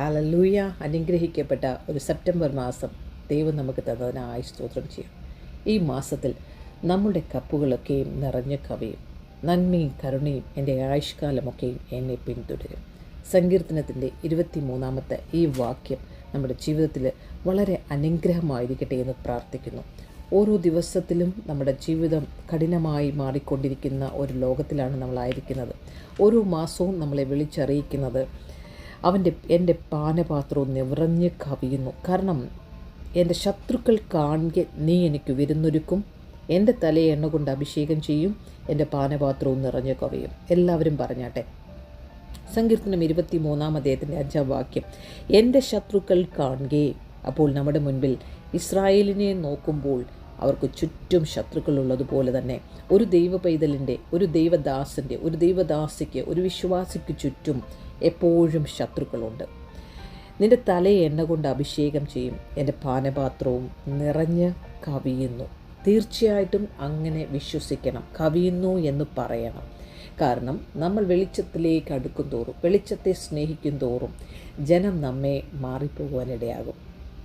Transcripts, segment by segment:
Hallelujah അനുഗ്രഹിക്കപ്പെട്ട ഒരു September മാസം ദൈവം നമുക്ക് തന്നതിനായി സ്തോത്രം ചെയ്യും. ഈ മാസത്തിൽ നമ്മുടെ കപ്പുകളൊക്കെയും നിറഞ്ഞ കവിയും നന്മയും കരുണയും എന്റെ ആയുഷ്കാലമൊക്കെയും എന്നെ പിന്തുടരും. സങ്കീർത്തനത്തിന്റെ ഇരുപത്തി മൂന്നാമത്തെ ഈ വാക്യം നമ്മുടെ ജീവിതത്തിൽ വളരെ അനുഗ്രഹമായിരിക്കട്ടെ എന്ന് പ്രാർത്ഥിക്കുന്നു. ഓരോ ദിവസത്തിലും നമ്മുടെ ജീവിതം കഠിനമായി മാറിക്കൊണ്ടിരിക്കുന്ന ഒരു ലോകത്തിലാണ് നമ്മളായിരിക്കുന്നത്. ഓരോ മാസവും നമ്മളെ വിളിച്ചറിയിക്കുന്നത് അവന്റെ എന്റെ പാനപാത്രവും നിറഞ്ഞ് കവിയുന്നു. കാരണം എന്റെ ശത്രുക്കൾ കാണെ നീ എനിക്ക് വിരുന്നൊരുക്കും. എന്റെ തലയെ എണ്ണ കൊണ്ട് അഭിഷേകം ചെയ്യും. എന്റെ പാനപാത്രവും നിറഞ്ഞ് കവിയും. എല്ലാവരും പറഞ്ഞാട്ടെ. സങ്കീർത്തനം ഇരുപത്തി മൂന്നാം അദ്ദേഹത്തിന്റെ അഞ്ചാം വാക്യം. എന്റെ ശത്രുക്കൾ കാണുകേ അപ്പോൾ നമ്മുടെ മുൻപിൽ ഇസ്രായേലിനെ നോക്കുമ്പോൾ അവർക്ക് ചുറ്റും ശത്രുക്കളുള്ളതുപോലെ തന്നെ. ഒരു ദൈവ പൈതലിന്റെ ഒരു ദൈവദാസന്റെ ഒരു ദൈവദാസിക്ക് ഒരു വിശ്വാസിക്ക് ചുറ്റും എപ്പോഴും ശത്രുക്കളുണ്ട്. നിന്റെ തലയെ എണ്ണ കൊണ്ട് അഭിഷേകം ചെയ്യും. എന്റെ പാനപാത്രവും നിറഞ്ഞ് കവിയുന്നു. തീർച്ചയായിട്ടും അങ്ങനെ വിശ്വസിക്കണം. കവിയുന്നു എന്ന് പറയണം. കാരണം നമ്മൾ വെളിച്ചത്തിലേക്ക് അടുക്കും തോറും വെളിച്ചത്തെ സ്നേഹിക്കും തോറും ജനം നമ്മെ മാറിപ്പോകുവാനിടയാകും.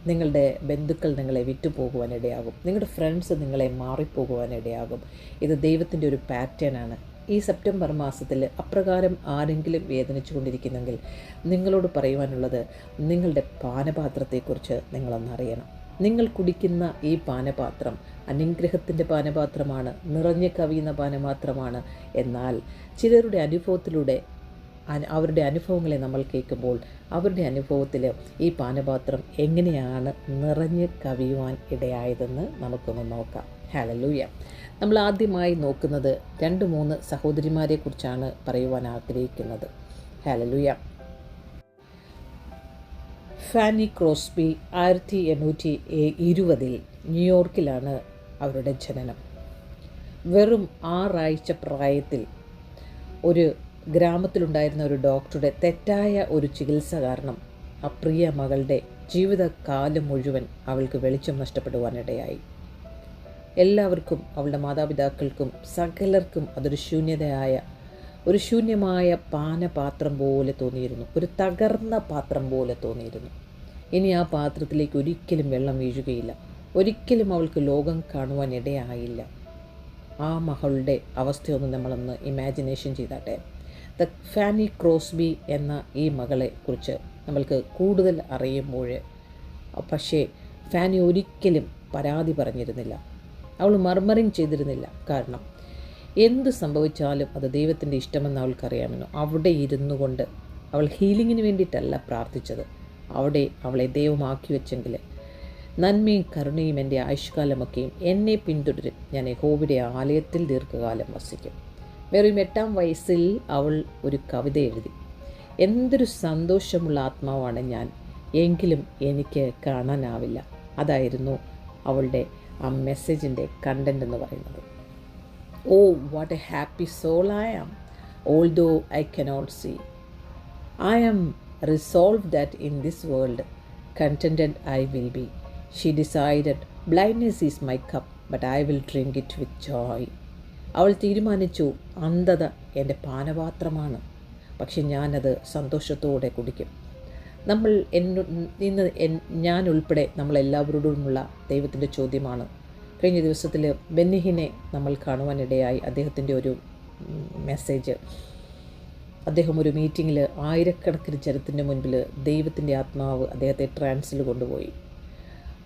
നിങ്ങളുടെ ബന്ധുക്കൾ നിങ്ങളെ വിറ്റുപോകുവാനിടയാകും നിങ്ങളുടെ ഫ്രണ്ട്സ് നിങ്ങളെ മാറിപ്പോകുവാനിടയാകും. ഇത് ദൈവത്തിന്റെ ഒരു പാറ്റേൺ ആണ്. ഈ സെപ്റ്റംബർ മാസത്തിൽ അപ്രകാരം ആരെങ്കിലും വേദനിച്ചു കൊണ്ടിരിക്കുന്നെങ്കിൽ നിങ്ങളോട് പറയുവാനുള്ളത് നിങ്ങളുടെ പാനപാത്രത്തെക്കുറിച്ച് നിങ്ങളൊന്നറിയണം നിങ്ങൾ കുടിക്കുന്ന ഈ പാനപാത്രം അനുഗ്രഹത്തിന്റെ പാനപാത്രമാണ് നിറഞ്ഞു കവിയുന്ന പാനപാത്രമാണ്. എന്നാൽ ചിലരുടെ അനുഭവത്തിലൂടെ അന- അവരുടെ അനുഭവങ്ങളെ നമ്മൾ കേൾക്കുമ്പോൾ അവരുടെ അനുഭവത്തിൽ ഈ പാനപാത്രം എങ്ങനെയാണ് നിറഞ്ഞ് കവിയുവാൻ ഇടയായതെന്ന് നമുക്കൊന്ന് നോക്കാം. ഹാലലൂയ നമ്മൾ ആദ്യമായി നോക്കുന്നത് രണ്ട് മൂന്ന് സഹോദരിമാരെക്കുറിച്ചാണ് പറയുവാൻ ആഗ്രഹിക്കുന്നത്. ഹാലലൂയ ഫാനി ക്രോസ്ബി ആയിരത്തി എണ്ണൂറ്റി ഇരുപതിൽ ന്യൂയോർക്കിലാണ് അവരുടെ ജനനം. വെറും ആറാഴ്ച പ്രായത്തിൽ ഒരു ഗ്രാമത്തിലുണ്ടായിരുന്ന ഒരു ഡോക്ടറുടെ തെറ്റായ ഒരു ചികിത്സ കാരണം ആ പ്രിയ മകളുടെ ജീവിതകാലം മുഴുവൻ അവൾക്ക് വെളിച്ചം നഷ്ടപ്പെടുവാനിടയായി. എല്ലാവർക്കും അവളുടെ മാതാപിതാക്കൾക്കും സകലർക്കും അതൊരു ശൂന്യതയായ ഒരു ശൂന്യമായ പാനപാത്രം പോലെ തോന്നിയിരുന്നു. ഒരു തകർന്ന പാത്രം പോലെ തോന്നിയിരുന്നു. ഇനി ആ പാത്രത്തിലേക്ക് ഒരിക്കലും വെള്ളം വീഴുകയില്ല. ഒരിക്കലും അവൾക്ക് ലോകം കാണുവാൻ ഇടയായില്ല ആ മകളുടെ അവസ്ഥയൊന്ന് നമ്മളൊന്ന് ഇമാജിനേഷൻ ചെയ്താട്ടെ. ദ ഫാനി ക്രോസ്ബി എന്ന ഈ മകളെ കുറിച്ച് നമ്മൾക്ക് കൂടുതൽ അറിയുമ്പോൾ പക്ഷേ ഫാനി ഒരിക്കലും പരാതി പറഞ്ഞിരുന്നില്ല. അവൾ മർമറിങ് ചെയ്തിരുന്നില്ല. കാരണം എന്ത് സംഭവിച്ചാലും അത് ദൈവത്തിന്റെ ഇഷ്ടമെന്ന് അവൾക്കറിയാമെന്നു? അവിടെ ഇരുന്നു കൊണ്ട് അവൾ ഹീലിങ്ങിന് വേണ്ടിയിട്ടല്ല പ്രാർത്ഥിച്ചത്. അവിടെ അവളെ ദൈവമാക്കി വെച്ചെങ്കിൽ നന്മയും കരുണയും എന്റെ ആയുഷ്കാലമൊക്കെയും എന്നെ പിന്തുടരും. ഞാൻ യഹോവയുടെ ആലയത്തിൽ ദീർഘകാലം വസിക്കും. വെറും എട്ടാം വയസ്സിൽ അവൾ ഒരു കവിത എഴുതി. എന്തൊരു സന്തോഷമുള്ള ആത്മാവാണ് ഞാൻ. എങ്കിലും എനിക്ക് കാണാനാവില്ല. അതായിരുന്നു അവളുടെ ആ മെസ്സേജിന്റെ കണ്ടന്റ് എന്ന് പറയുന്നത്. ഓ what a happy soul I am although I cannot see I am resolve that in this world contented I will be she decide blindness is my cup but I will drink it with joy. അവൾ തീരുമാനിച്ചു അന്ധത എന്റെ പാനപാത്രമാണ്. പക്ഷെ ഞാനത് സന്തോഷത്തോടെ കുടിക്കും. നമ്മൾ എന്നു ഞാൻ ഉൾപ്പെടെ നമ്മളെല്ലാവരോടുമുള്ള ദൈവത്തിന്റെ ചോദ്യമാണ്. കഴിഞ്ഞ ദിവസത്തിൽ ബെന്നിഹിനെ നമ്മൾ കാണുവാനിടയായി അദ്ദേഹത്തിന്റെ ഒരു മെസ്സേജ്. അദ്ദേഹം ഒരു മീറ്റിങ്ങിൽ ആയിരക്കണക്കിന് ജനത്തിന്റെ മുൻപിൽ ദൈവത്തിന്റെ ആത്മാവ് അദ്ദേഹത്തെ ട്രാൻസിൽ കൊണ്ടുപോയി.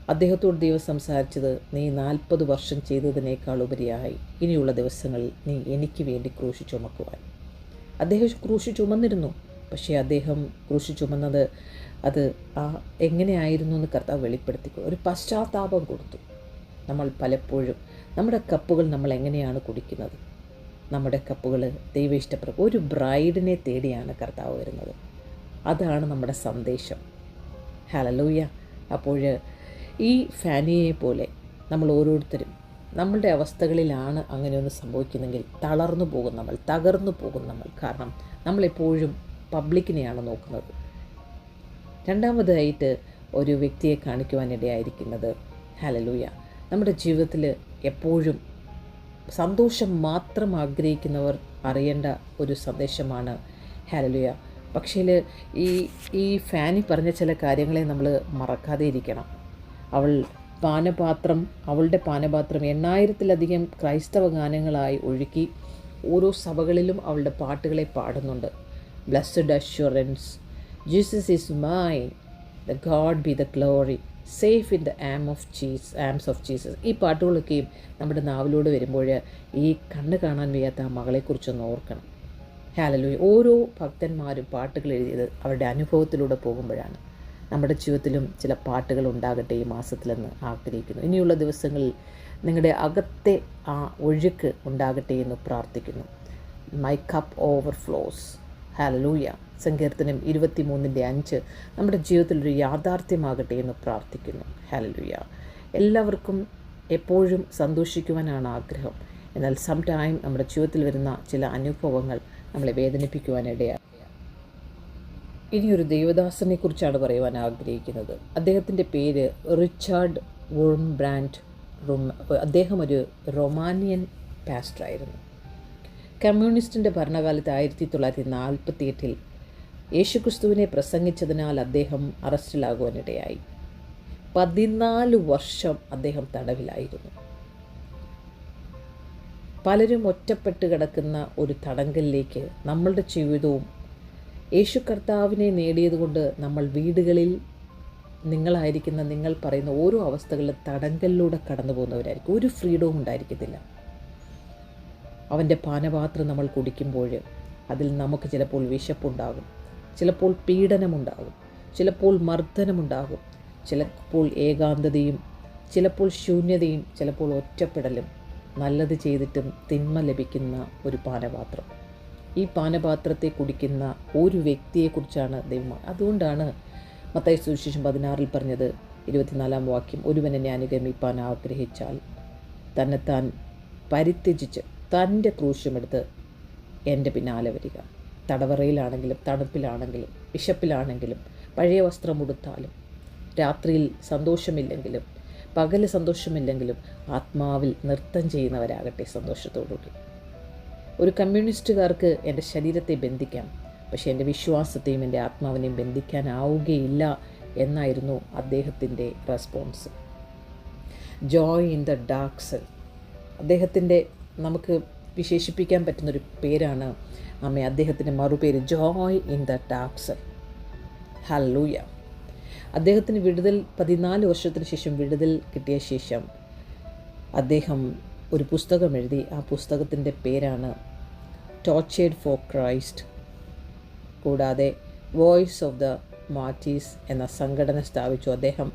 അദ്ദേഹത്തോട് ദൈവം സംസാരിച്ചത് നീ നാൽപ്പത് വർഷം ചെയ്തതിനേക്കാൾ ഉപരിയായി. ഇനിയുള്ള ദിവസങ്ങളിൽ നീ എനിക്ക് വേണ്ടി ക്രൂശി ചുമക്കുവാൻ. അദ്ദേഹം ക്രൂശി ചുമന്നിരുന്നു. പക്ഷേ അദ്ദേഹം ക്രൂശി ചുമന്നത് അത് ആ എങ്ങനെയായിരുന്നു എന്ന് കർത്താവ് വെളിപ്പെടുത്തി ഒരു പശ്ചാത്താപം കൊടുത്തു. നമ്മൾ പലപ്പോഴും നമ്മുടെ കപ്പുകൾ നമ്മൾ എങ്ങനെയാണ് കുടിക്കുന്നത്? നമ്മുടെ കപ്പുകൾ ദൈവ ഇഷ്ടപ്രകാരം ഒരു ബ്രൈഡിനെ തേടിയാണ് കർത്താവ് വരുന്നത്. അതാണ് നമ്മുടെ സന്ദേശം. ഹലലൂയ അപ്പോൾ ഈ ഫാനിയെ പോലെ നമ്മൾ ഓരോരുത്തരും നമ്മളുടെ അവസ്ഥകളിലാണ് അങ്ങനെ ഒന്ന് സംഭവിക്കുന്നെങ്കിൽ തളർന്നു പോകും നമ്മൾ തകർന്നു പോകും നമ്മൾ. കാരണം നമ്മളെപ്പോഴും പബ്ലിക്കിനെയാണ് നോക്കുന്നത്. രണ്ടാമതായിട്ട് ഒരു വ്യക്തിയെ കാണിക്കുവാനിടയായിരിക്കുന്നത് ഹലലൂയ നമ്മുടെ ജീവിതത്തിൽ എപ്പോഴും സന്തോഷം മാത്രം ആഗ്രഹിക്കുന്നവർ അറിയേണ്ട ഒരു സന്ദേശമാണ് ഹലലുയ പക്ഷേ ഈ ഈ ഫാനി പറഞ്ഞ ചില കാര്യങ്ങളെ നമ്മൾ മറക്കാതെ ഇരിക്കണം. അവൾ പാനപാത്രം അവളുടെ പാനപാത്രം എണ്ണായിരത്തിലധികം ക്രൈസ്തവ ഗാനങ്ങളായി ഒഴുക്കി ഓരോ സഭകളിലും അവളുടെ പാട്ടുകളെ പാടുന്നുണ്ട്. Blessed assurance Jesus is my the God be the glory safe in the arm of Jesus arms of Jesus ഈ പാട്ടുകളൊക്കെയും നമ്മുടെ നാവിലൂടെ വരുമ്പോൾ ഈ കണ്ണ് കാണാൻ വയ്യാത്ത ആ മകളെക്കുറിച്ചൊന്ന് ഓർക്കണം. ഹാലലൂയ ഓരോ ഭക്തന്മാരും പാട്ടുകൾ എഴുതിയത് അവരുടെ അനുഭവത്തിലൂടെ പോകുമ്പോഴാണ്. നമ്മുടെ ജീവിതത്തിലും ചില പാട്ടുകൾ ഉണ്ടാകട്ടെ ഈ മാസത്തിലെന്ന് ആഗ്രഹിക്കുന്നു. ഇനിയുള്ള ദിവസങ്ങളിൽ നിങ്ങളുടെ അകത്തെ ആ ഒഴുക്ക് ഉണ്ടാകട്ടെ എന്ന് പ്രാർത്ഥിക്കുന്നു. മൈ കപ്പ് ഓവർഫ്ലോസ് ഹലൂയ സങ്കീർത്തനം ഇരുപത്തി മൂന്നിന്റെ അഞ്ച് നമ്മുടെ ജീവിതത്തിലൊരു യാഥാർത്ഥ്യമാകട്ടെ എന്ന് പ്രാർത്ഥിക്കുന്നു. ഹലൂയ എല്ലാവർക്കും എപ്പോഴും സന്തോഷിക്കുവാനാണ് ആഗ്രഹം. എന്നാൽ സം ടൈം നമ്മുടെ ജീവിതത്തിൽ വരുന്ന ചില അനുഭവങ്ങൾ നമ്മളെ വേദനിപ്പിക്കുവാനിടയാണ് ഇനിയൊരു ദേവദാസനെ കുറിച്ചാണ് പറയുവാൻ ആഗ്രഹിക്കുന്നത്. അദ്ദേഹത്തിന്റെ പേര് റിച്ചാർഡ് വോം ബ്രാൻഡ് റൊമ അദ്ദേഹം ഒരു റൊമാനിയൻ പാസ്റ്ററായിരുന്നു. കമ്മ്യൂണിസ്റ്റിന്റെ ഭരണകാലത്ത് ആയിരത്തി തൊള്ളായിരത്തി നാൽപ്പത്തി എട്ടിൽ യേശുക്രിസ്തുവിനെ പ്രസംഗിച്ചതിനാൽ അദ്ദേഹം അറസ്റ്റിലാകുവാനിടയായി. പതിനാല് വർഷം അദ്ദേഹം തടവിലായിരുന്നു. പലരും ഒറ്റപ്പെട്ട് കിടക്കുന്ന ഒരു തടങ്കലിലേക്ക് നമ്മളുടെ ജീവിതവും യേശു കർത്താവിനെ നേടിയതുകൊണ്ട് നമ്മൾ വീടുകളിൽ നിങ്ങളായിരിക്കുന്ന നിങ്ങൾ പറയുന്ന ഓരോ അവസ്ഥകളിലും തടങ്കലിലൂടെ കടന്നു പോകുന്നവരായിരിക്കും. ഒരു ഫ്രീഡവും ഉണ്ടായിരിക്കത്തില്ല. അവന്റെ പാനപാത്രം നമ്മൾ കുടിക്കുമ്പോൾ അതിൽ നമുക്ക് ചിലപ്പോൾ വിശപ്പുണ്ടാകും ചിലപ്പോൾ പീഡനമുണ്ടാകും ചിലപ്പോൾ മർദ്ദനമുണ്ടാകും ചിലപ്പോൾ ഏകാന്തതയും ചിലപ്പോൾ ശൂന്യതയും ചിലപ്പോൾ ഒറ്റപ്പെടലും നല്ലത് ചെയ്തിട്ടും തിന്മ ലഭിക്കുന്ന ഒരു പാനപാത്രം. ഈ പാനപാത്രത്തെ കുടിക്കുന്ന ഒരു വ്യക്തിയെക്കുറിച്ചാണ് ദൈവം അതുകൊണ്ടാണ് മത്തായ സുവിശേഷം പതിനാറിൽ പറഞ്ഞത് ഇരുപത്തിനാലാം വാക്യം ഒരുവൻ എന്നെ അനുഗമിപ്പാൻ ആഗ്രഹിച്ചാൽ തന്നെത്താൻ പരിത്യജിച്ച് തന്റെ ക്രൂശുമെടുത്ത് എന്റെ പിന്നാലെ വരിക. തടവറയിലാണെങ്കിലും തണുപ്പിലാണെങ്കിലും വിശപ്പിലാണെങ്കിലും പഴയ വസ്ത്രം ഉടുത്താലും രാത്രിയിൽ സന്തോഷമില്ലെങ്കിലും പകൽ സന്തോഷമില്ലെങ്കിലും ആത്മാവിൽ നൃത്തം ചെയ്യുന്നവരാകട്ടെ സന്തോഷത്തോടുകൂടി. ഒരു കമ്മ്യൂണിസ്റ്റുകാർക്ക് എന്റെ ശരീരത്തെ ബന്ധിക്കാം. പക്ഷേ എന്റെ വിശ്വാസത്തെയും എന്റെ ആത്മാവിനെയും ബന്ധിക്കാനാവുകയില്ല എന്നായിരുന്നു അദ്ദേഹത്തിന്റെ response. Joy in the dark cell അദ്ദേഹത്തിന്റെ നമുക്ക് വിശേഷിപ്പിക്കാൻ പറ്റുന്നൊരു പേരാണ് അമ്മ അദ്ദേഹത്തിന്റെ മറുപേര് joy in the dark cell hallelujah അദ്ദേഹത്തിന് വിടുതൽ പതിനാല് വർഷത്തിന് ശേഷം വിടുതൽ കിട്ടിയ ശേഷം അദ്ദേഹം ഒരു പുസ്തകം എഴുതി. ആ പുസ്തകത്തിന്റെ പേരാണ് ടോർച്ചേഡ് ഫോർ ക്രൈസ്റ്റ് കൂടാതെ വോയിസ് ഓഫ് ദ മാറ്റീസ് എന്ന സംഘടന സ്ഥാപിച്ചു അദ്ദേഹം.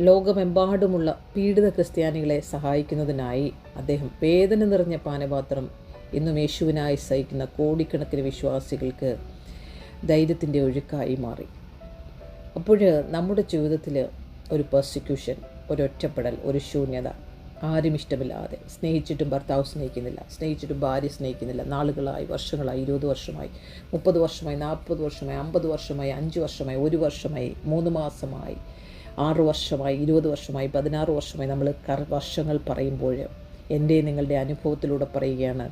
ലോകമെമ്പാടുമുള്ള പീഡിത ക്രിസ്ത്യാനികളെ സഹായിക്കുന്നതിനായി അദ്ദേഹം വേദന നിറഞ്ഞ പാനപാത്രം ഇന്നും യേശുവിനായി സഹിക്കുന്ന കോടിക്കണക്കിന് വിശ്വാസികൾക്ക് ധൈര്യത്തിന്റെ ഒഴുക്കായി മാറി. അപ്പോൾ നമ്മുടെ ജീവിതത്തിൽ ഒരു പെർസിക്യൂഷൻ ഒരു ഒറ്റപ്പെടൽ ഒരു ശൂന്യത ആരും ഇഷ്ടമില്ലാതെ. സ്നേഹിച്ചിട്ടും ഭർത്താവ് സ്നേഹിക്കുന്നില്ല. സ്നേഹിച്ചിട്ടും ഭാര്യ സ്നേഹിക്കുന്നില്ല. നാളുകളായി വർഷങ്ങളായി ഇരുപത് വർഷമായി മുപ്പത് വർഷമായി നാൽപ്പത് വർഷമായി അമ്പത് വർഷമായി അഞ്ച് വർഷമായി ഒരു വർഷമായി മൂന്ന് മാസമായി ആറ് വർഷമായി ഇരുപത് വർഷമായി പതിനാറ് വർഷമായി നമ്മൾ വർഷങ്ങൾ പറയുമ്പോൾ എന്റെ നിങ്ങളുടെ അനുഭവത്തിലൂടെ പറയുകയാണ്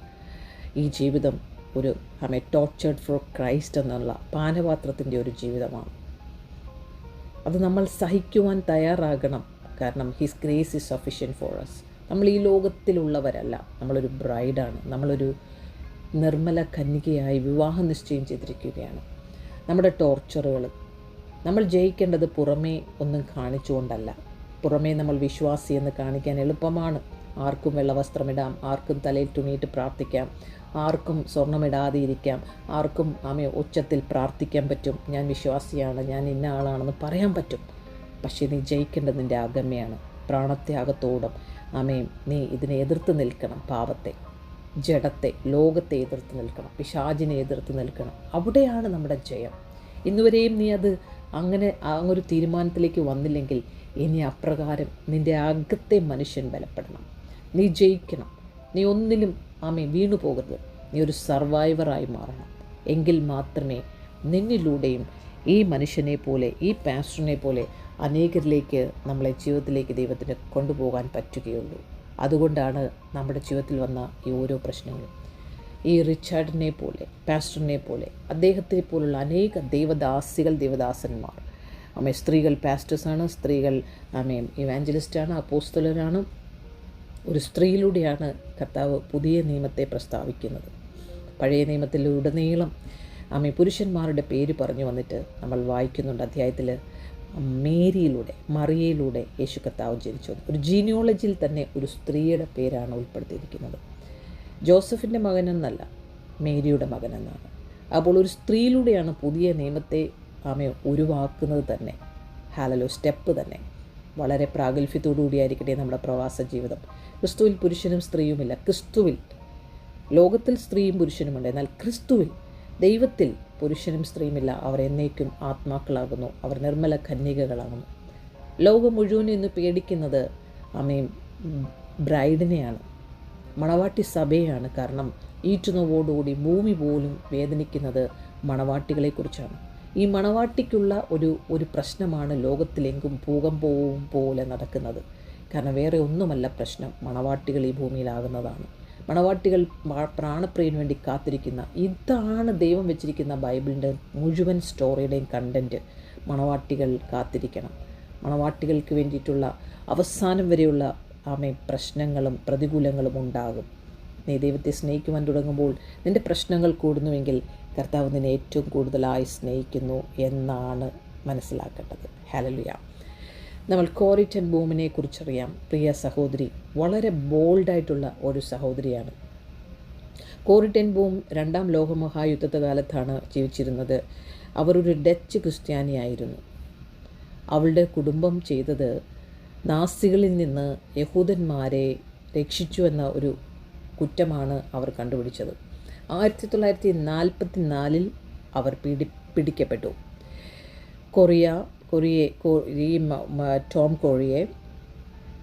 ഈ ജീവിതം ഒരു ഐ ടോർച്ചേർഡ് ഫോർ ക്രൈസ്റ്റ് എന്നുള്ള പാനപാത്രത്തിന്റെ ഒരു ജീവിതമാണ്. അത് നമ്മൾ സഹിക്കുവാൻ തയ്യാറാകണം. കാരണം his grace is sufficient for us നമ്മൾ ഈ ലോകത്തിലുള്ളവരല്ല. നമ്മളൊരു ബ്രൈഡാണ് നമ്മളൊരു നിർമ്മല കന്യകയായി വിവാഹം നിശ്ചയം ചെയ്തിരിക്കുകയാണ്. നമ്മുടെ ടോർച്ചറുകൾ നമ്മൾ ജയിക്കേണ്ടത് പുറമേ ഒന്നും കാണിച്ചുകൊണ്ടല്ല. പുറമേ നമ്മൾ വിശ്വാസി എന്ന് കാണിക്കാൻ എളുപ്പമാണ്. ആർക്കും വെള്ളവസ്ത്രമിടാം ആർക്കും തലയിൽ തുണിയിട്ട് പ്രാർത്ഥിക്കാം ആർക്കും സ്വർണമിടാതെ ഇരിക്കാം ആർക്കും ആമയെ ഉച്ചത്തിൽ പ്രാർത്ഥിക്കാൻ പറ്റും. ഞാൻ വിശ്വാസിയാണ് ഞാൻ ഇന്ന ആളാണെന്ന് പറയാൻ പറ്റും. പക്ഷേ നീ ജയിക്കേണ്ടത് നിന്റെ ആഗമ്യാണ് പ്രാണത്യാഗത്തോടും ആമയും നീ ഇതിനെ എതിർത്ത് നിൽക്കണം പാപത്തെ. ജഡത്തെ ലോകത്തെ എതിർത്ത് നിൽക്കണം പിശാചിനെ എതിർത്ത് നിൽക്കണം. അവിടെയാണ് നമ്മുടെ ജയം. ഇന്നുവരെയും നീ അത് അങ്ങനെ അങ്ങൊരു തീരുമാനത്തിലേക്ക് വന്നില്ലെങ്കിൽ ഇനി അപ്രകാരം നിന്റെ അകത്തെ മനുഷ്യൻ ബലപ്പെടണം. നീ ജയിക്കണം. നീ ഒന്നിലും ആമേ വീണു പോകരുത്. നീ ഒരു സർവൈവറായി മാറണം. എങ്കിൽ മാത്രമേ നിന്നിലൂടെയും ഈ മനുഷ്യനെ പോലെ ഈ പാസ്റ്ററിനെ പോലെ അനേകരിലേക്ക് നമ്മളെ ജീവിതത്തിലേക്ക് ദൈവത്തിന് കൊണ്ടുപോകാൻ പറ്റുകയുള്ളൂ. അതുകൊണ്ടാണ് നമ്മുടെ ജീവിതത്തിൽ വന്ന ഈ ഓരോ പ്രശ്നങ്ങളും. ഈ റിച്ചാർഡിനെ പോലെ പാസ്റ്ററിനെ പോലെ അദ്ദേഹത്തെ പോലുള്ള അനേക ദൈവദാസികൾ ദൈവദാസന്മാർ. അമ്മ സ്ത്രീകൾ പാസ്റ്റേഴ്സാണ് സ്ത്രീകൾ അമ്മയും ഇവാഞ്ചലിസ്റ്റാണ് അപ്പോസ്തലരാണ്. ഒരു സ്ത്രീയിലൂടെയാണ് കർത്താവ് പുതിയ നിയമത്തെ പ്രസ്താവിക്കുന്നത്. പഴയ നിയമത്തിലുടനീളം അമ്മ പുരുഷന്മാരുടെ പേര് പറഞ്ഞു വന്നിട്ട് നമ്മൾ വായിക്കുന്നുണ്ട് അധ്യായത്തിൽ മേരിയിലൂടെ മറിയയിലൂടെ യേശു കർത്താവ് ജനിച്ചു ഒരു ജീനിയോളജിയിൽ തന്നെ ഒരു സ്ത്രീയുടെ പേരാണ് ഉൾപ്പെടുത്തിയിരിക്കുന്നത്. ജോസഫിന്റെ മകനെന്നല്ല മേരിയുടെ മകനെന്നാണ്. അപ്പോൾ ഒരു സ്ത്രീയിലൂടെയാണ് പുതിയ നിയമത്തെ ആമെ ഉരുവാക്കുന്നത് തന്നെ. ഹാലലോ സ്റ്റെപ്പ് തന്നെ. വളരെ പ്രാഗൽഭ്യത്തോടുകൂടിയായിരിക്കട്ടെ നമ്മുടെ പ്രവാസ ജീവിതം. ക്രിസ്തുവിൽ പുരുഷനും സ്ത്രീയുമില്ല. ക്രിസ്തുവിൽ ലോകത്തിൽ സ്ത്രീയും പുരുഷനുമുണ്ട്. എന്നാൽ ക്രിസ്തുവിൽ ദൈവത്തിൽ പുരുഷനും സ്ത്രീയുമില്ല. അവർ എന്നേക്കും ആത്മാക്കളാകുന്നു. അവർ നിർമ്മല കന്യകകളാകുന്നു. ലോകം മുഴുവൻ ഇന്ന് പേടിക്കുന്നത് അമ്മയും ബ്രൈഡിനെയാണ്. മണവാട്ടി സഭയാണ് കാരണം ഈറ്റുന്നവോടുകൂടി ഭൂമി പോലും വേദനിക്കുന്നത് മണവാട്ടികളെക്കുറിച്ചാണ്. ഈ മണവാട്ടിക്കുള്ള ഒരു ഒരു പ്രശ്നമാണ് ലോകത്തിലെങ്കും ഭൂകമ്പവും പോലെ നടക്കുന്നത്. കാരണം വേറെ ഒന്നുമല്ല പ്രശ്നം മണവാട്ടികൾ ഈ ഭൂമിയിലാകുന്നതാണ്. മണവാട്ടികൾ പ്രാണപ്രിയന് വേണ്ടി കാത്തിരിക്കുന്ന ഇതാണ് ദൈവം വെച്ചിരിക്കുന്ന ബൈബിളിന്റെ മുഴുവൻ സ്റ്റോറിയുടെയും കണ്ടന്റ്. മണവാട്ടികൾ കാത്തിരിക്കണം. മണവാട്ടികൾക്ക് വേണ്ടിയിട്ടുള്ള അവസാനം വരെയുള്ള ആമേ പ്രശ്നങ്ങളും പ്രതികൂലങ്ങളും ഉണ്ടാകും. നീ ദൈവത്തെ സ്നേഹിക്കുവാൻ തുടങ്ങുമ്പോൾ നിന്റെ പ്രശ്നങ്ങൾ കൂടുന്നുവെങ്കിൽ കർത്താവ് നിന്നെ ഏറ്റവും കൂടുതലായി സ്നേഹിക്കുന്നു എന്നാണ് മനസ്സിലാക്കേണ്ടത്. ഹലലുയ നമ്മൾ കോറിറ്റൻ ബൂമിനെ കുറിച്ചറിയാം. പ്രിയ സഹോദരി വളരെ ബോൾഡായിട്ടുള്ള ഒരു സഹോദരിയാണ്. കോറിറ്റൻ ബൂം രണ്ടാം ലോകമഹായുദ്ധത്തെ കാലത്താണ് ജീവിച്ചിരുന്നത് അവരൊരു ഡച്ച് ക്രിസ്ത്യാനിയായിരുന്നു. അവളുടെ കുടുംബം ചെയ്തത് നാസികളിൽ നിന്ന് യഹൂദന്മാരെ രക്ഷിച്ചു എന്ന ഒരു കുറ്റമാണ് അവർ കണ്ടുപിടിച്ചത്. ആയിരത്തി തൊള്ളായിരത്തി നാൽപ്പത്തി നാലിൽ അവർ പിടി പിടിക്കപ്പെട്ടു. കൊറിയ കൊറിയെ ഈ ടോം കോഴിയെ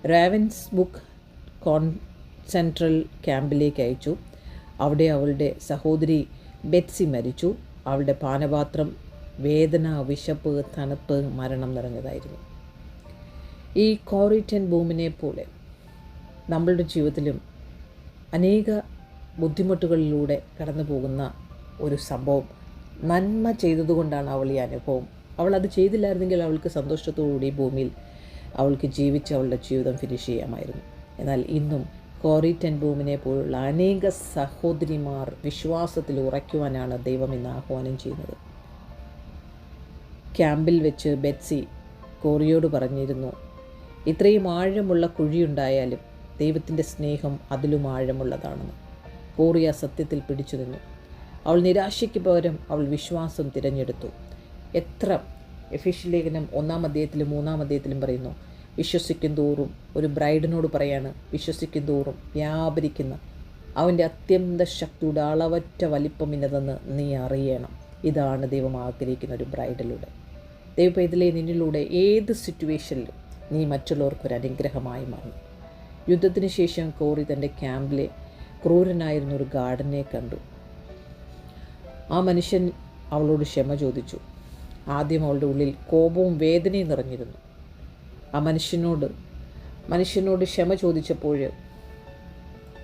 റാവൻസ് ബുക്ക് കോൺ സെൻട്രൽ ക്യാമ്പിലേക്ക് അയച്ചു. അവിടെ അവളുടെ സഹോദരി ബെറ്റ്സി മരിച്ചു. അവളുടെ പാനപാത്രം വേദന വിശപ്പ് തണുപ്പ് മരണം നിറഞ്ഞതായിരുന്നു. ഈ കോറിറ്റൻ ഭൂമിനെ പോലെ നമ്മളുടെ ജീവിതത്തിലും അനേക ബുദ്ധിമുട്ടുകളിലൂടെ കടന്നു പോകുന്ന ഒരു സംഭവം നന്മ ചെയ്തതുകൊണ്ടാണ് അവൾ ഈ അനുഭവം. അവൾ അത് ചെയ്തില്ലായിരുന്നെങ്കിൽ അവൾക്ക് സന്തോഷത്തോടുകൂടി ഭൂമിയിൽ അവൾക്ക് ജീവിച്ച് അവളുടെ ജീവിതം ഫിനിഷ് ചെയ്യാമായിരുന്നു. എന്നാൽ ഇന്നും കോറിറ്റൻ ഭൂമിനെ പോലുള്ള അനേക സഹോദരിമാർ വിശ്വാസത്തിൽ ഉറയ്ക്കുവാനാണ് ദൈവം ഇന്ന് ആഹ്വാനം ചെയ്യുന്നത്. ക്യാമ്പിൽ വെച്ച് ബെറ്റ്സി കോറിയോട് പറഞ്ഞിരുന്നു ഇത്രയും ആഴമുള്ള കുഴിയുണ്ടായാലും ദൈവത്തിന്റെ സ്നേഹം അതിലും ആഴമുള്ളതാണെന്ന്. കോറിയ സത്യത്തിൽ പിടിച്ചു നിന്നു അവൾ നിരാശയ്ക്ക് പകരം അവൾ വിശ്വാസം തിരഞ്ഞെടുത്തു. എത്ര എഫീഷ്യൽ ലേഖനം ഒന്നാം അധ്യായത്തിലും മൂന്നാം അധ്യായത്തിലും പറയുന്നു? വിശ്വസിക്കും തോറും ഒരു ബ്രൈഡിനോട് പറയാണ് വിശ്വസിക്കും തോറും വ്യാപരിക്കുന്ന അവന്റെ അത്യന്ത ശക്തിയുടെ അളവറ്റ വലിപ്പം ഇന്നതെന്ന് നീ അറിയണം. ഇതാണ് ദൈവം ആഗ്രഹിക്കുന്ന ഒരു ബ്രൈഡിലൂടെ. ദൈവം ഇതിലെ നിന്നിലൂടെ ഏത് സിറ്റുവേഷനിലും നീ മറ്റുള്ളവർക്കൊരു അനുഗ്രഹമായി മാറി. യുദ്ധത്തിന് ശേഷം കോറി തന്റെ ക്യാമ്പിലെ ക്രൂരനായിരുന്ന ഒരു ഗാർഡനെ കണ്ടു. ആ മനുഷ്യൻ അവളോട് ക്ഷമ ചോദിച്ചു. ആദ്യം അവളുടെ ഉള്ളിൽ കോപവും വേദനയും നിറഞ്ഞിരുന്നു. ആ മനുഷ്യനോട് മനുഷ്യനോട് ക്ഷമ ചോദിച്ചപ്പോൾ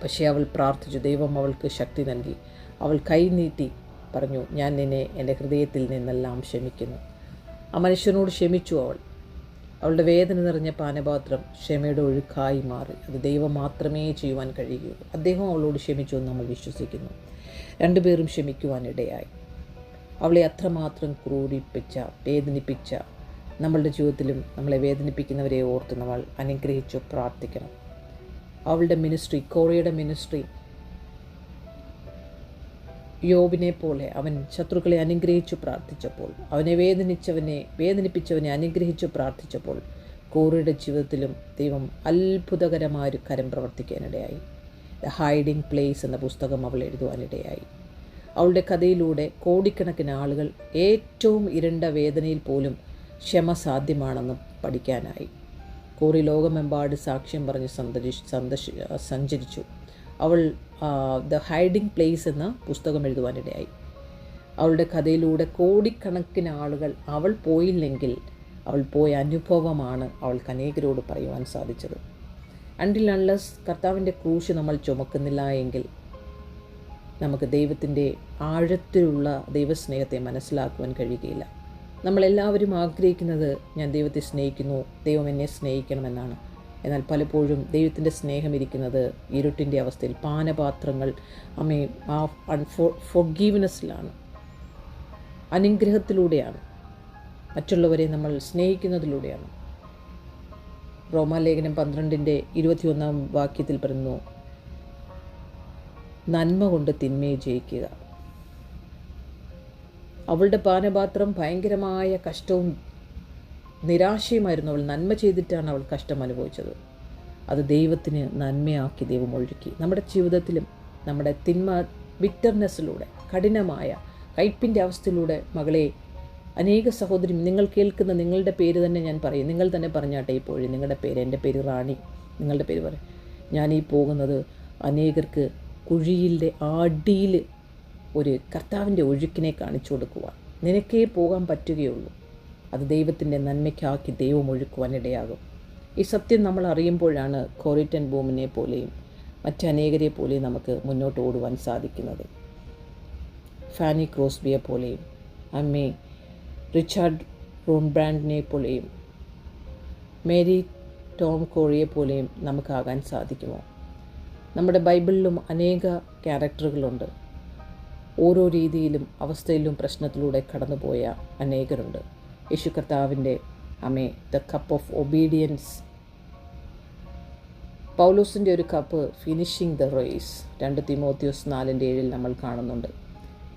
പക്ഷേ അവൾ പ്രാർത്ഥിച്ചു ദൈവം അവൾക്ക് ശക്തി നൽകി. അവൾ കൈ നീട്ടി പറഞ്ഞു ഞാൻ നിന്നെ എന്റെ ഹൃദയത്തിൽ നിന്നെല്ലാം ക്ഷമിക്കുന്നു. ആ മനുഷ്യനോട് ക്ഷമിച്ചു അവൾ. അവളുടെ വേദന നിറഞ്ഞ പാനപാത്രം ക്ഷമയുടെ ഒഴുക്കായി മാറി. അത് ദൈവം മാത്രമേ ചെയ്യുവാൻ കഴിയുകയുള്ളൂ അദ്ദേഹം അവളോട് ക്ഷമിച്ചു എന്ന് നമ്മൾ വിശ്വസിക്കുന്നു. രണ്ടുപേരും ക്ഷമിക്കുവാനിടയായി. അവളെ അത്രമാത്രം ക്രൂരിപ്പിച്ച വേദനിപ്പിച്ച നമ്മളുടെ ജീവിതത്തിലും നമ്മളെ വേദനിപ്പിക്കുന്നവരെ ഓർത്ത് നമ്മൾ അനുഗ്രഹിച്ചു പ്രാർത്ഥിക്കണം. അവളുടെ മിനിസ്ട്രി കോറിയയുടെ മിനിസ്ട്രി യോബിനെ പോലെ അവൻ ശത്രുക്കളെ അനുഗ്രഹിച്ചു പ്രാർത്ഥിച്ചപ്പോൾ അവനെ വേദനിച്ചവനെ വേദനിപ്പിച്ചവനെ അനുഗ്രഹിച്ചു പ്രാർത്ഥിച്ചപ്പോൾ കോറിയുടെ ജീവിതത്തിലും ദൈവം അത്ഭുതകരമായൊരു കരം പ്രവർത്തിക്കാനിടയായി. ദ ഹൈഡിംഗ് പ്ലേസ് എന്ന പുസ്തകം അവൾ എഴുതുവാനിടയായി. അവളുടെ കഥയിലൂടെ കോടിക്കണക്കിന് ആളുകൾ ഏറ്റവും ഇരണ്ട വേദനയിൽ പോലും ക്ഷമ സാധ്യമാണെന്ന് പഠിക്കാനായി. കോറി ലോകമെമ്പാട് സാക്ഷ്യം പറഞ്ഞ് സന്ദർശി സന്ദർശി സഞ്ചരിച്ചു. അവൾ ദ ഹൈഡിങ് പ്ലേസ് എന്ന പുസ്തകം എഴുതുവാനിടയായി. അവളുടെ കഥയിലൂടെ കോടിക്കണക്കിന് ആളുകൾ അവൾ പോയില്ലെങ്കിൽ അവൾ പോയ അനുഭവമാണ് അവൾക്ക് അനേകരോട് പറയുവാൻ സാധിച്ചത്. അണ്ടിൽ അൺലസ് കർത്താവിന്റെ ക്രൂശ് നമ്മൾ ചുമക്കുന്നില്ല എങ്കിൽ നമുക്ക് ദൈവത്തിന്റെ ആഴത്തിലുള്ള ദൈവസ്നേഹത്തെ മനസ്സിലാക്കുവാൻ കഴിയുകയില്ല. നമ്മളെല്ലാവരും ആഗ്രഹിക്കുന്നത് ഞാൻ ദൈവത്തെ സ്നേഹിക്കുന്നു ദൈവം എന്നെ സ്നേഹിക്കണമെന്നാണ്. എന്നാൽ പലപ്പോഴും ദൈവത്തിന്റെ സ്നേഹം ഇരിക്കുന്നത് ഇരുട്ടിന്റെ അവസ്ഥയിൽ പാനപാത്രങ്ങൾ അമ്മേ ആ അൺഫോ ഫൊഗീവ്നെസ്സിലാണ് അനുഗ്രഹത്തിലൂടെയാണ്. മറ്റുള്ളവരെ നമ്മൾ സ്നേഹിക്കുന്നതിലൂടെയാണ്. റോമാലേഖനം പന്ത്രണ്ടിന്റെ ഇരുപത്തിയൊന്നാം വാക്യത്തിൽ പറയുന്നു നന്മ കൊണ്ട് തിന്മയെ ജയിക്കുക. അവളുടെ പാനപാത്രം ഭയങ്കരമായ കഷ്ടവും നിരാശയുമായിരുന്നു അവൾ നന്മ ചെയ്തിട്ടാണ് അവൾ കഷ്ടം അനുഭവിച്ചത്. അത് ദൈവത്തിന് നന്മയാക്കി ദൈവം ഒഴുക്കി നമ്മുടെ ജീവിതത്തിലും നമ്മുടെ തിന്മ വിക്ടർനെസ്സിലൂടെ കഠിനമായ കയ്പിന്റെ അവസ്ഥയിലൂടെ മകളെ അനേക സഹോദരി നിങ്ങൾ കേൾക്കുന്ന നിങ്ങളുടെ പേര് തന്നെ ഞാൻ പറയും. നിങ്ങൾ തന്നെ പറഞ്ഞാട്ടെ ഇപ്പോഴും നിങ്ങളുടെ പേര് എന്റെ പേര് റാണി. നിങ്ങളുടെ പേര് പറയും ഞാൻ ഈ പോകുന്നത് അനേകർക്ക് കുഴിയിലെ ആടിയിൽ ഒരു കർത്താവിന്റെ ഒഴുക്കിനെ കാണിച്ചു കൊടുക്കുവാൻ. നിനക്കേ പോകാൻ പറ്റുകയുള്ളൂ. അത് ദൈവത്തിന്റെ നന്മയ്ക്കാക്കി ദൈവം ഒഴുക്കുവാൻ ഇടയാകും. ഈ സത്യം നമ്മൾ അറിയുമ്പോഴാണ് കോറിറ്റൻ ബൂമിനെ പോലെയും മറ്റനേകരെ പോലെയും നമുക്ക് മുന്നോട്ട് ഓടുവാൻ സാധിക്കുന്നത്. ഫാനി ക്രോസ്ബിയെ പോലെയും അമ്മേ റിച്ചാർഡ് റോൺബ്രാൻഡിനെ പോലെയും മേരി ടോം കോറിയെ പോലെയും നമുക്കാകാൻ സാധിക്കുമോ? നമ്മുടെ ബൈബിളിലും അനേക ക്യാരക്ടറുകളുണ്ട്. ഓരോ രീതിയിലും അവസ്ഥയിലും പ്രശ്നത്തിലൂടെ കടന്നുപോയ അനേകരുണ്ട്. യേശു കർത്താവിന്റെ അമേ ദ കപ്പ് ഓഫ് ഒബീഡിയൻസ് പൗലോസിന്റെ ഒരു കപ്പ് ഫിനിഷിംഗ് ദ റേസ് രണ്ട് തിമോത്യോസ് നാലിന്റെ ഏഴിൽ നമ്മൾ കാണുന്നുണ്ട്.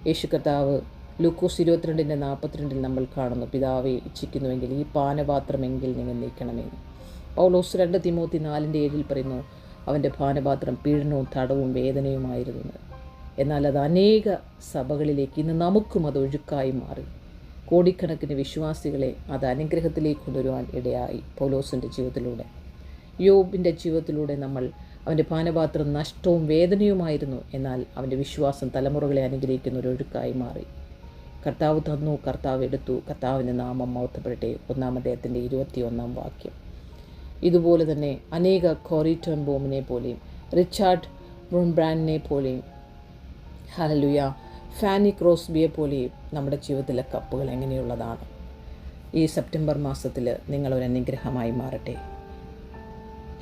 യേശു കർത്താവ് ലൂക്കോസ് ഇരുപത്തിരണ്ടിന്റെ നാൽപ്പത്തിരണ്ടിൽ നമ്മൾ കാണുന്നു. പിതാവെ ഇച്ഛിക്കുന്നുവെങ്കിൽ ഈ പാനപാത്രമെങ്കിൽ നിങ്ങൾ നീക്കണമെന്ന് പൗലോസ് രണ്ട് തിമോത്തി നാലിന്റെ ഏഴിൽ പറയുന്നു അവന്റെ ഭാനപാത്രം പീഡനവും തടവും വേദനയുമായിരുന്നു. എന്നാൽ അത് അനേക സഭകളിലേക്ക് ഇന്ന് നമുക്കും അത് ഒഴുക്കായി മാറി. കോടിക്കണക്കിന് വിശ്വാസികളെ അത് അനുഗ്രഹത്തിലേക്ക് കൊണ്ടുവരുവാൻ ഇടയായി പൗലോസിന്റെ ജീവിതത്തിലൂടെ. യോബിന്റെ ജീവിതത്തിലൂടെ നമ്മൾ അവന്റെ പാനപാത്രം നഷ്ടവും വേദനയുമായിരുന്നു. എന്നാൽ അവന്റെ വിശ്വാസം തലമുറകളെ അനുഗ്രഹിക്കുന്ന ഒരു ഒഴുക്കായി മാറി. കർത്താവ് തന്നു കർത്താവ് എടുത്തു കർത്താവിന്റെ നാമം മൗത്തപ്പെടട്ടെ ഒന്നാം അദ്ദേഹത്തിന്റെ ഇരുപത്തിയൊന്നാം വാക്യം. ഇതുപോലെ തന്നെ അനേക കോറിറ്റോൺ ബോമിനെ പോലെയും റിച്ചാർഡ് ബ്രൂൺബ്രാൻഡിനെ പോലെയും ഹലലുയ ഫാനി ക്രോസ്ബിയെ പോലെയും നമ്മുടെ ജീവിതത്തിലെ കപ്പുകൾ എങ്ങനെയുള്ളതാണ്? ഈ സെപ്റ്റംബർ മാസത്തിൽ നിങ്ങളൊരു അനുഗ്രഹമായി മാറട്ടെ.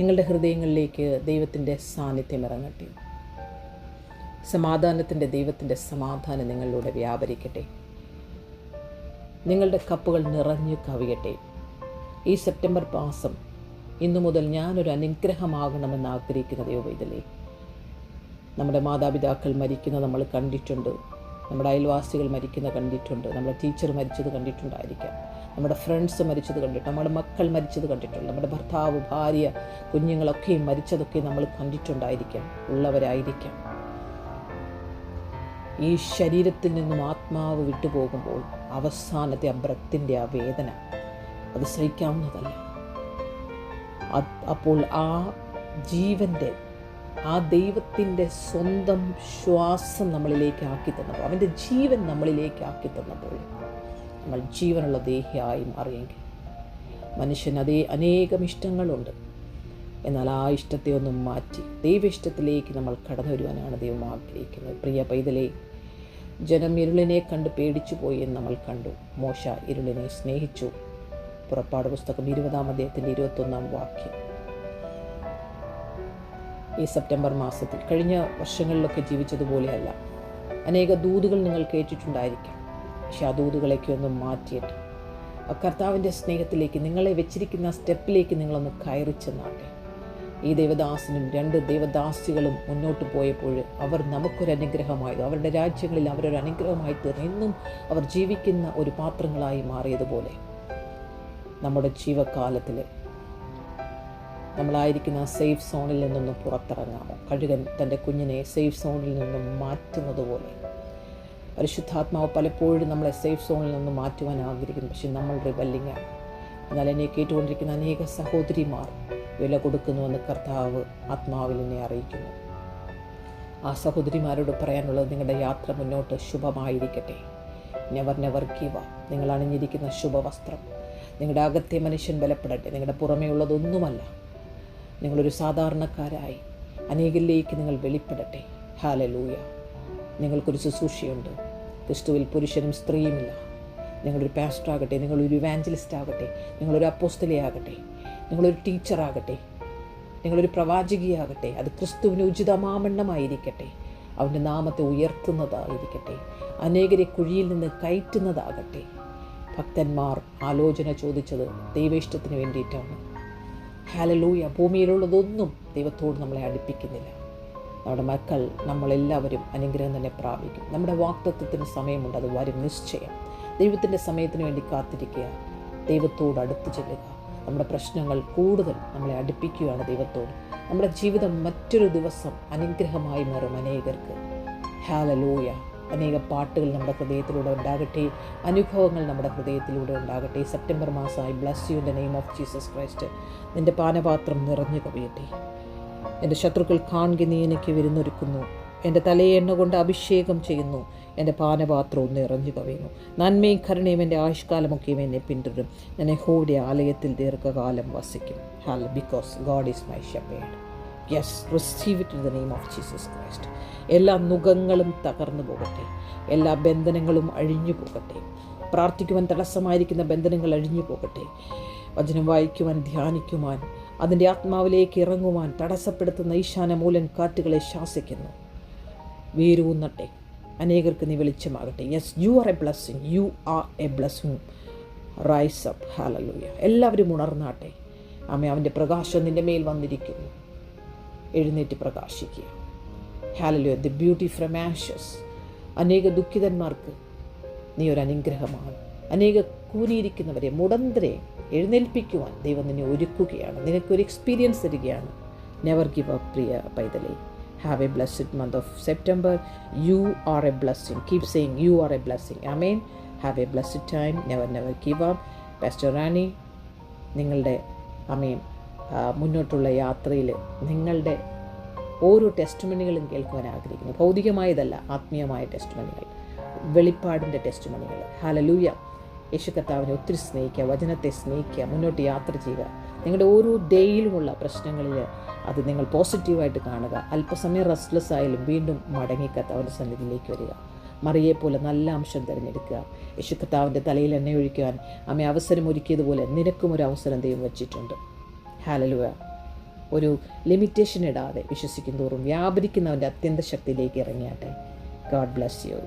നിങ്ങളുടെ ഹൃദയങ്ങളിലേക്ക് ദൈവത്തിന്റെ സാന്നിധ്യം ഇറങ്ങട്ടെ. സമാധാനത്തിന്റെ ദൈവത്തിന്റെ സമാധാനം നിങ്ങളിലൂടെ വ്യാപരിക്കട്ടെ. നിങ്ങളുടെ കപ്പുകൾ നിറഞ്ഞു കവിയട്ടെ. ഈ സെപ്റ്റംബർ മാസം ഇന്നു മുതൽ ഞാനൊരു അനുഗ്രഹമാകണമെന്ന് ആഗ്രഹിക്കുന്ന ദൈവവൈതലേ. നമ്മുടെ മാതാപിതാക്കൾ മരിക്കുന്ന നമ്മൾ കണ്ടിട്ടുണ്ട്. നമ്മുടെ അയൽവാസികൾ മരിക്കുന്ന കണ്ടിട്ടുണ്ട്. നമ്മുടെ ടീച്ചർ മരിച്ചത് കണ്ടിട്ടുണ്ടായിരിക്കാം. നമ്മുടെ ഫ്രണ്ട്സ് മരിച്ചത് കണ്ടിട്ട് നമ്മുടെ മക്കൾ മരിച്ചത് കണ്ടിട്ടുണ്ട്. നമ്മുടെ ഭർത്താവ് ഭാര്യ കുഞ്ഞുങ്ങളൊക്കെയും മരിച്ചതൊക്കെ നമ്മൾ കണ്ടിട്ടുണ്ടായിരിക്കാം. ഉള്ളവരായിരിക്കാം. ഈ ശരീരത്തിൽ നിന്നും ആത്മാവ് വിട്ടുപോകുമ്പോൾ അവസാനത്തെ ആ ബ്രത്തിന്റെ ആ വേദന അത് സഹിക്കാവുന്നതല്ല. അപ്പോൾ ആ ജീവന്റെ ആ ദൈവത്തിന്റെ സ്വന്തം ശ്വാസം നമ്മളിലേക്ക് ആക്കി തന്നപ്പോൾ അവന്റെ ജീവൻ നമ്മളിലേക്ക് ആക്കി തന്നപ്പോൾ നമ്മൾ ജീവനുള്ള ദേഹിയായി മാറിയെങ്കിൽ മനുഷ്യൻ അതേ അനേകം ഇഷ്ടങ്ങളുണ്ട്. എന്നാൽ ആ ഇഷ്ടത്തെ ഒന്നും മാറ്റി ദൈവ ഇഷ്ടത്തിലേക്ക് നമ്മൾ കടന്നു വരുവാനാണ് ദൈവം ആഗ്രഹിക്കുന്നത്. പ്രിയ പൈതലെ ജനം ഇരുളിനെ കണ്ട് പേടിച്ചു പോയി എന്ന് നമ്മൾ കണ്ടു. മോശ ഇരുളിനെ സ്നേഹിച്ചു. പുറപ്പാട് പുസ്തകം ഇരുപതാം അദ്ദേഹത്തിന്റെ ഇരുപത്തൊന്നാം വാക്യം. ഈ സെപ്റ്റംബർ മാസത്തിൽ കഴിഞ്ഞ വർഷങ്ങളിലൊക്കെ ജീവിച്ചതുപോലെയല്ല. അനേക ദൂതുകൾ നിങ്ങൾ കേട്ടിട്ടുണ്ടായിരിക്കാം. പക്ഷെ ആ ദൂതുകളൊക്കെ ഒന്ന് മാറ്റിയിട്ട് കർത്താവിന്റെ സ്നേഹത്തിലേക്ക് നിങ്ങളെ വെച്ചിരിക്കുന്ന സ്റ്റെപ്പിലേക്ക് നിങ്ങളൊന്ന് കയറി ചെന്നാട്ടെ. ഈ ദേവദാസനും രണ്ട് ദേവദാസികളും മുന്നോട്ട് പോയപ്പോൾ അവർ നമുക്കൊരു അനുഗ്രഹമായത് അവരുടെ രാജ്യങ്ങളിൽ അവരൊരു അനുഗ്രഹമായി തീർന്നു ഇന്നും അവർ ജീവിക്കുന്ന ഒരു പാത്രങ്ങളായി മാറിയതുപോലെ. നമ്മുടെ ജീവകാലത്തിൽ നമ്മളായിരിക്കുന്ന സേഫ് സോണിൽ നിന്നൊന്ന് പുറത്തിറങ്ങാമോ? കഴുകൻ തന്റെ കുഞ്ഞിനെ സേഫ് സോണിൽ നിന്നും മാറ്റുന്നത് പോലെ. പരിശുദ്ധാത്മാവ് പലപ്പോഴും നമ്മളെ സേഫ് സോണിൽ നിന്ന് മാറ്റുവാൻ ആഗ്രഹിക്കുന്നു. പക്ഷെ നമ്മൾ റിബല്ലിങ്ങാണ് എന്നാൽ എന്നെ കേട്ടുകൊണ്ടിരിക്കുന്ന അനേക സഹോദരിമാർ വില കൊടുക്കുന്നുവെന്ന് കർത്താവ് ആത്മാവിൽ എന്നെ അറിയിക്കുന്നു. ആ സഹോദരിമാരോട് പറയാനുള്ളത് നിങ്ങളുടെ യാത്ര മുന്നോട്ട് ശുഭമായിരിക്കട്ടെ. നെവർ നെവർ കീവ നിങ്ങൾ അണിഞ്ഞിരിക്കുന്ന ശുഭവസ്ത്രം. നിങ്ങളുടെ അകത്തെ മനുഷ്യൻ ബലപ്പെടട്ടെ. നിങ്ങളുടെ പുറമേ ഉള്ളതൊന്നുമല്ല. നിങ്ങളൊരു സാധാരണക്കാരായി. അനേകരിലേക്ക് നിങ്ങൾ വെളിപ്പെടട്ടെ. ഹാലലൂയ നിങ്ങൾക്കൊരു ശുശ്രൂഷയുണ്ട്. ക്രിസ്തുവിൽ പുരുഷനും സ്ത്രീയുമില്ല. നിങ്ങളൊരു പാസ്റ്റർ ആകട്ടെ. നിങ്ങളൊരു ഇവാഞ്ചലിസ്റ്റ് ആകട്ടെ. നിങ്ങളൊരു അപ്പോസ്തലയാകട്ടെ നിങ്ങളൊരു ടീച്ചറാകട്ടെ നിങ്ങളൊരു പ്രവാചകിയാകട്ടെ അത് ക്രിസ്തുവിന് ഉചിതമാമണ്ണമായിരിക്കട്ടെ. അവന്റെ നാമത്തെ ഉയർത്തുന്നതായിരിക്കട്ടെ. അനേകരെ കുഴിയിൽ നിന്ന് കയറ്റുന്നതാകട്ടെ. ഭക്തന്മാർ ആലോചന ചോദിച്ചത് ദൈവേഷ്ടത്തിന് വേണ്ടിയിട്ടാണ്. ഹാലലൂയ ഭൂമിയിലുള്ളതൊന്നും ദൈവത്തോട് നമ്മളെ അടുപ്പിക്കുന്നില്ല. നമ്മുടെ മക്കൾ നമ്മളെല്ലാവരും അനുഗ്രഹം തന്നെ പ്രാപിക്കും. നമ്മുടെ വാക്തത്വത്തിന് സമയമുണ്ട്. അത് വരും. നിശ്ചയം. ദൈവത്തിന്റെ സമയത്തിന് വേണ്ടി കാത്തിരിക്കുക. ദൈവത്തോട് അടുത്ത് ചെല്ലുക. നമ്മുടെ പ്രശ്നങ്ങൾ കൂടുതൽ നമ്മളെ അടുപ്പിക്കുകയാണ് ദൈവത്തോട്. നമ്മുടെ ജീവിതം മറ്റൊരു ദിവസം അനുഗ്രഹമായി മാറും അനേകർക്ക്. ഹാലലൂയ അനേക പാട്ടുകൾ നമ്മുടെ ഹൃദയത്തിലൂടെ ഉണ്ടാകട്ടെ അനുഭവങ്ങൾ നമ്മുടെ ഹൃദയത്തിലൂടെ ഉണ്ടാകട്ടെ. സെപ്റ്റംബർ മാസമായി bless you in the name of Jesus Christ. നിന്റെ പാനപാത്രം നിറഞ്ഞു കവിയട്ടെ. എന്റെ ശത്രുക്കൾ കാണുക നീ എനിക്ക് വിരുന്നൊരുക്കുന്നു. എന്റെ തലയെ എണ്ണ കൊണ്ട് അഭിഷേകം ചെയ്യുന്നു. എന്റെ പാനപാത്രവും നിറഞ്ഞു കവിയുന്നു. നന്മയും കരുണയും എന്റെ ആയുഷ്കാലമൊക്കെയും എന്നെ പിന്തുടരും. ഞാൻ യഹോവയുടെ ആലയത്തിൽ ദീർഘകാലം വസിക്കും. ഹാൽ because God is my shepherd yes receive it in the name of Jesus Christ എല്ലാ നുഖങ്ങളും തകർന്നു പോകട്ടെ. എല്ലാ ബന്ധനങ്ങളും അഴിഞ്ഞു പോകട്ടെ. പ്രാർത്ഥിക്കുവാൻ തടസ്സമായിരിക്കുന്ന ബന്ധനങ്ങൾ അഴിഞ്ഞു പോകട്ടെ. വചനം വായിക്കുവാൻ ധ്യാനിക്കുവാൻ അതിന്റെ ആത്മാവിലേക്ക് ഇറങ്ങുവാൻ തടസ്സപ്പെടുത്തുന്ന ഈശാന മൂലൻ കാറ്റുകളെ ശാസിക്കുന്നു. വേരൂന്നട്ടെ. അനേകർക്ക് നീ വെളിച്ചമാകട്ടെ. Yes you are a blessing you are a blessing rise up hallelujah എല്ലാവരും ഉണർന്നാട്ടെ. അമ്മ അവന്റെ പ്രകാശം നിന്റെ മേൽ വന്നിരിക്കുന്നു. എഴുന്നേറ്റ് പ്രകാശിക്കുക. ഹാലലു ദി ബ്യൂട്ടി ഫ്രം ആഷസ് അനേക ദുഃഖിതന്മാർക്ക് നീ ഒരു അനുഗ്രഹമാണ്. അനേക കൂനിയിരിക്കുന്നവരെ മുടന്തരെ എഴുന്നേൽപ്പിക്കുവാൻ ദൈവം നിന്നെ ഒരുക്കുകയാണ്. നിനക്കൊരു എക്സ്പീരിയൻസ് തരികയാണ്. നെവർ ഗിവ് അപ്പ് പ്രിയ പൈതലേ. Have a blessed month of September you are a blessing keep saying you are a blessing I mean have a blessed time never never give up pastor Rani നിങ്ങളുടെ അമീൻ മുന്നോട്ടുള്ള യാത്രയിൽ നിങ്ങളുടെ ഓരോ ടെസ്റ്റ്മണികളും കേൾക്കുവാൻ ആഗ്രഹിക്കുന്നു. ഭൗതികമായതല്ല ആത്മീയമായ ടെസ്റ്റ്മണികൾ വെളിപ്പാടിന്റെ ടെസ്റ്റ്മണികൾ. ഹാലലൂയ യേശു കർത്താവിനെ ഒത്തിരി സ്നേഹിക്കുക വചനത്തെ സ്നേഹിക്കുക മുന്നോട്ട് യാത്ര ചെയ്യുക. നിങ്ങളുടെ ഓരോ ഡേയിലുമുള്ള പ്രശ്നങ്ങളിൽ അത് നിങ്ങൾ പോസിറ്റീവായിട്ട് കാണുക. അല്പസമയം റെസ്റ്റ്ലെസ് ആയാലും വീണ്ടും മടങ്ങി കർത്താവിന്റെ സന്നിധിയിലേക്ക് വരിക. മറിയെ പോലെ നല്ല അംശം തിരഞ്ഞെടുക്കുക. യേശു കർത്താവിന്റെ തലയിൽ എണ്ണ ഒഴിക്കുവാൻ അമ്മ അവസരം ഒരുക്കിയതുപോലെ നിനക്കും ഒരു അവസരം ദൈവം വെച്ചിട്ടുണ്ട്. ഹാലലുവ ഒരു ലിമിറ്റേഷൻ ഇടാതെ വിശ്വസിക്കും തോറും വ്യാപരിക്കുന്നവന്റെ അത്യന്ത ശക്തിയിലേക്ക് ഇറങ്ങിയാട്ടെ. God bless you